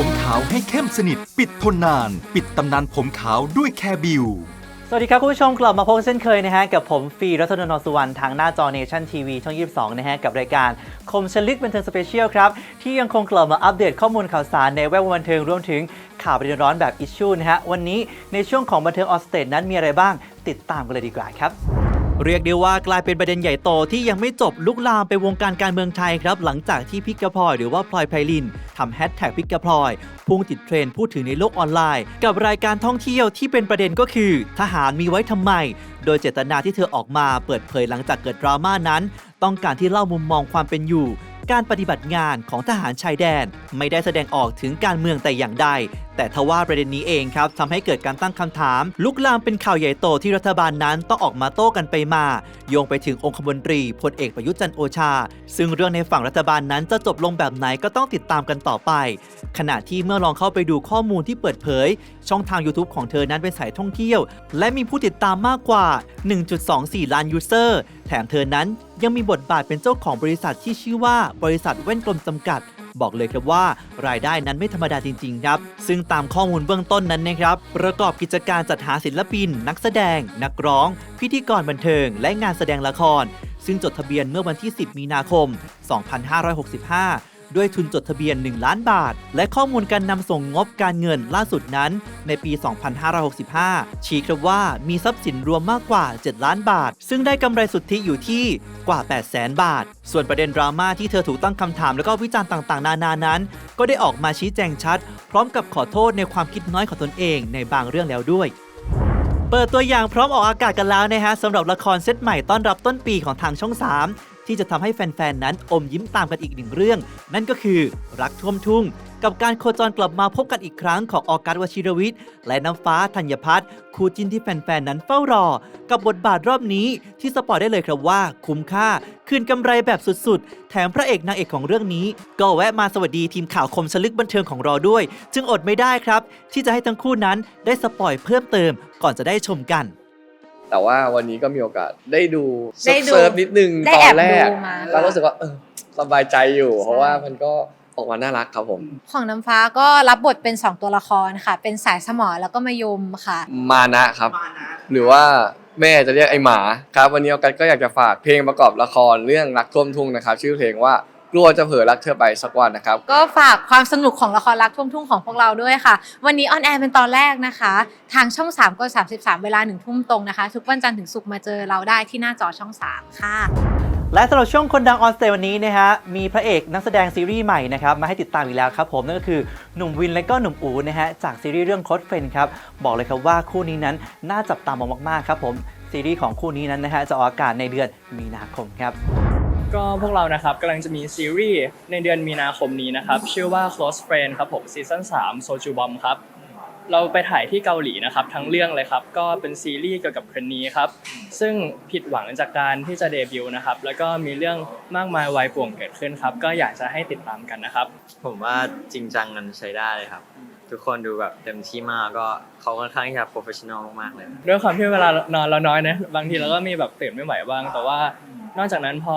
ผมขาวให้เข้มสนิท ปิดทนนาน ปิดตำนานผมขาวด้วยแคบิว สวัสดีครับ คุณผู้ชมกลับมาพบกันเช่นเคยนะฮะ กับผมฟีรัตนนท์สุวรรณทางหน้าจอเนชั่นทีวีช่อง 22 นะฮะ กับรายการคมชลิกบันเทิงสเปเชียลครับ ที่ยังคงกลับมาอัปเดตข้อมูลข่าวสารในแวดวงบันเทิงรวมถึงข่าวประเด็นร้อนแบบอิชชูนะฮะวันนี้ในช่วงของบันเทิงออสเตดนั้นมีอะไรบ้าง ติดตามกันเลยดีกว่าครับ เรียกได้ว่ากลายเป็นประเด็นใหญ่โตที่ยังไม่จบลุกลามไปวงการการเมืองไทยครับ หลังจากที่พิกกะพลอยหรือว่าพลอยไพลินทำแฮชแท็กพิกกะพลอยพุ่งติดเทรนด์พูดถึงในโลกออนไลน์ กับรายการท่องเที่ยวที่เป็นประเด็นก็คือ ทหารมีไว้ทำไม โดยเจตนาที่เธอออกมาเปิดเผยหลังจากเกิดดราม่านั้น ต้องการที่เล่ามุมมองความเป็นอยู่ การปฏิบัติงานของทหารชายแดน ไม่ได้แสดงออกถึงการเมืองแต่อย่างใด แต่ทว่าประเด็นนี้เองครับทำให้เกิดการตั้งคำถาม ลุกลามเป็นข่าวใหญ่โตที่รัฐบาลนั้นต้องออกมาโต้กันไปมา โยงไปถึงองคมนตรีพลเอกประยุทธ์จันโอชา ซึ่งเรื่องในฝั่งรัฐบาลนั้นจะจบลงแบบไหนก็ต้องติดตามกันต่อไป ขณะที่เมื่อลองเข้าไปดูข้อมูลที่เปิดเผย ช่องทาง YouTube ของเธอนั้นเป็นสายท่องเที่ยว และมีผู้ติดตามมากกว่า 1.24 ล้านยูเซอร์ แถมเธอนั้นยังมีบทบาทเป็นเจ้าของบริษัทที่ชื่อว่าบริษัทเว่นกลมจำกัด บอกเลยครับว่ารายได้นั้นไม่ธรรมดาจริง ๆ ครับ ซึ่งตามข้อมูลเบื้องต้นนั้นนะครับ ประกอบกิจการจัดหาศิลปิน นักแสดง นักร้อง พิธีกรบันเทิง และงานแสดงละคร ซึ่งจดทะเบียนเมื่อวันที่ 10 มีนาคม 2565 ด้วยทุนจดทะเบียน 1 ล้านบาท และข้อมูลการนำส่งงบการเงินล่าสุดนั้น ในปี 2565 ชี้ครับว่ามีทรัพย์สินรวมมากกว่า 7 ล้านบาท ซึ่งได้กำไรสุทธิอยู่ที่กว่า 8 0 0แสนบาท ส่วนประเด็นดราม่าที่เธอถูกตั้งคำถามแล้วก็วิจารณ์ต่างๆ นานานั้น ก็ได้ออกมาชี้แจงชัด พร้อมกับขอโทษในความคิดน้อยของตนเองในบางเรื่องแล้วด้วยเปิดตัวอย่างพร้อมออกอากาศกันแล้วนะฮะสำหรับละครเซตใหม่ต้อนรับต้นปีของทางช่อง 3 ที่จะทำให้แฟนๆ นั้นอมยิ้มตามกันอีกหนึ่งเรื่อง นั่นก็คือรักท่วมทุ่ง กับการโคจรกลับมาพบกันอีกครั้งของออกัสวชิรวิทย์ และน้ำฟ้าธัญพัฒน์คู่จิ้นที่แฟนๆ นั้นเฝ้ารอ กับบทบาทรอบนี้ที่สปอร์ตได้เลยครับว่า คุ้มค่า คืนกำไรแบบสุดๆ แถมพระเอกนางเอกของเรื่องนี้ ก็แวะมาสวัสดีทีมข่าวคมสลึกบันเทิงของเราด้วย จึงอดไม่ได้ครับ ที่จะให้ทั้งคู่นั้นได้สปอยเพิ่มเติมก่อนจะได้ชมกัน แต่ว่าวันนี้ก็มีโอกาสได้ดูได้ดูเซิร์ฟๆนิดนึงได้ตอแอนบแรกดูมาแล้วรู้สึกว่าเออสบายใจอยู่ใช่เพราะว่ามันก็ออกมาน่ารักครับผม ของน้ำฟ้าก็รับบทเป็น 2 ตัวละครค่ะ เป็นสายสมอแล้วก็มายมค่ะ มานะครับหรือว่าแม่จะเรียกไอหมาครับ วันนี้โอกัสก็อยากจะฝากเพลงประกอบละครเรื่องรักท่วมทุ่งนะครับ ชื่อเพลงว่าก ลัวจะเผลอรักเธอไปสักวันนะครับ ก็ฝากความสนุกของละครรักทุ่วมทุ่งของพวกเราด้วยค่ะ วันนี้ออนแอร์เป็นตอนแรกนะคะ ทางช่อง3กด33 เวลาหนึ่งทุ่มตรงนะคะ ทุกวันจันทร์ถึงศุกร์มาเจอเราได้ที่หน้าจอช่อง 3 ค่ะ และสำหรับช่วงคนดังออนสเตย์วันนี้นะฮะมีพระเอกนักแสดงซีรีส์ใหม่นะครับมาให้ติดตามอีกแล้วครับผมนั่นก็คือหนุ่มวินและก็หนุ่มอูนะฮะจากซีรีส์เรื่องโคดเฟนครับบอกเลยครับว่าคู่นี้นั้นน่าจับตามองมากๆครับผมซีรีส์ของคู่นี้นั้นนะฮะจะออกอากาศในเดือนมีนาคมครับ ก็พวกเรานะครับกำลังจะมีซีรีส์ในเดือนมีนาคมนี้นะครับ ชื่อว่า Close Friend ครับผมซีซั่น3โซจูบอมครับ เราไปถ่ายที่เกาหลีนะครับ ทั้งเรื่องเลยครับ ก็เป็นซีรีส์เกี่ยวกับคนนี้ครับ ซึ่งผิดหวังจากการที่จะเดบิวต์นะครับ แล้วก็มีเรื่องมากมายวายป่วงเกิดขึ้นครับ ก็อยากจะให้ติดตามกันนะครับ ผมว่าจริงจังกันใช้ได้เลยครับ ทุกคนดูแบบเต็มที่มากก็เขาค่อนข้างที่จะโปรเฟชชั่นอลมากๆเลย ด้วยความที่เวลานอนเราน้อยนะบางทีเราก็มีแบบตื่นไม่ไหวบ้างแต่ว่า นอกจากนั้นพอ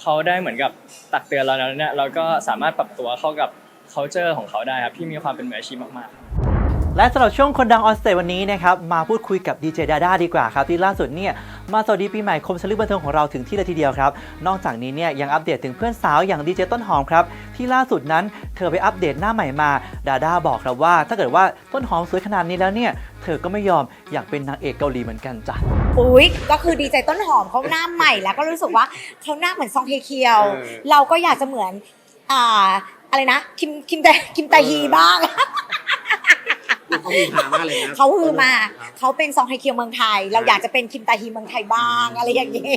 เขาได้เหมือนกับตักเตือนเราแล้วเนี่ยเราก็สามารถปรับตัวเข้ากับ culture ของเขาได้ครับที่มีความเป็นมืออาชีพมากๆ และสำหรับช่วงคนดังออนสเตย์วันนี้นะครับ มาพูดคุยกับดีเจดาด้าดีกว่าครับ ที่ล่าสุดเนี่ย มาสวัสดีปีใหม่คมชลึกบันเทิงของเราถึงที่เลยทีเดียวครับ นอกจากนี้เนี่ย ยังอัปเดตถึงเพื่อนสาวอย่างดีเจต้นหอมครับ ที่ล่าสุดนั้นเธอไปอัปเดตหน้าใหม่มาดาด้าบอกครับว่า ถ้าเกิดว่าต้นหอมสวยขนาดนี้แล้วเนี่ยเธอก็ไม่ยอมอยากเป็นนางเอกเกาหลีเหมือนกันจ้ะอุ๊ยก็คือดีใจต้นหอมเขาหน้าใหม่แล้วก็รู้สึกว่าเขาหน้าเหมือนซองเฮเคียวเออเราก็อยากจะเหมือนอ่าอะไรนะคิมคิมแต่คิมตาฮีบ้าง เขามีหามากเลยนะเขาฮือมาเขาเป็นซองเฮเคียวเมืองไทย เราอยากจะเป็นคิมตาฮีเมืองไทยบ้างอะไรอย่างนี้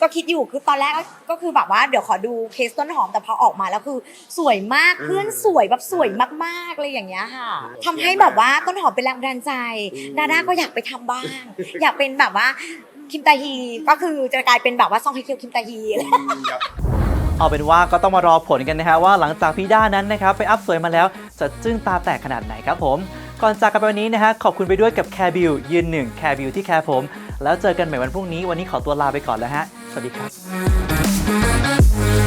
ก็คิดอยู่คือตอนแรกก็คือแบบว่าเดี๋ยวขอดูเคสต้นหอมแต่พอออกมาแล้วคือ สวยมากเพื่อนสวยแบบสวยมากๆเลยอย่างเงี้ยค่ะทำให้แบบว่าต้นหอมเป็นแรงบันดาลใจดาด้าก็อยากไปทำบ้าง อยากเป็นแบบว่าคิมตาฮีก็คือจะกลายเป็นแบบว่าซองเฮเคียวคิมตาฮีเอาเป็นว่าก็ต้องมารอผลกันนะฮะว่าหลังจากพี่ด้านั้นนะครับไปอัพสวยมาแล้วจะจึ้งตาแตกขนาดไหนครับผม ก่อนจากกันไปวันนี้นะฮะขอบคุณไปด้วยกับแคร์บิวยืนหนึ่งแคร์บิวที่แคร์ผม แล้วเจอกันใหม่วันพรุ่งนี้วันนี้ขอตัวลาไปก่อนแล้วฮะสวัสดีครับ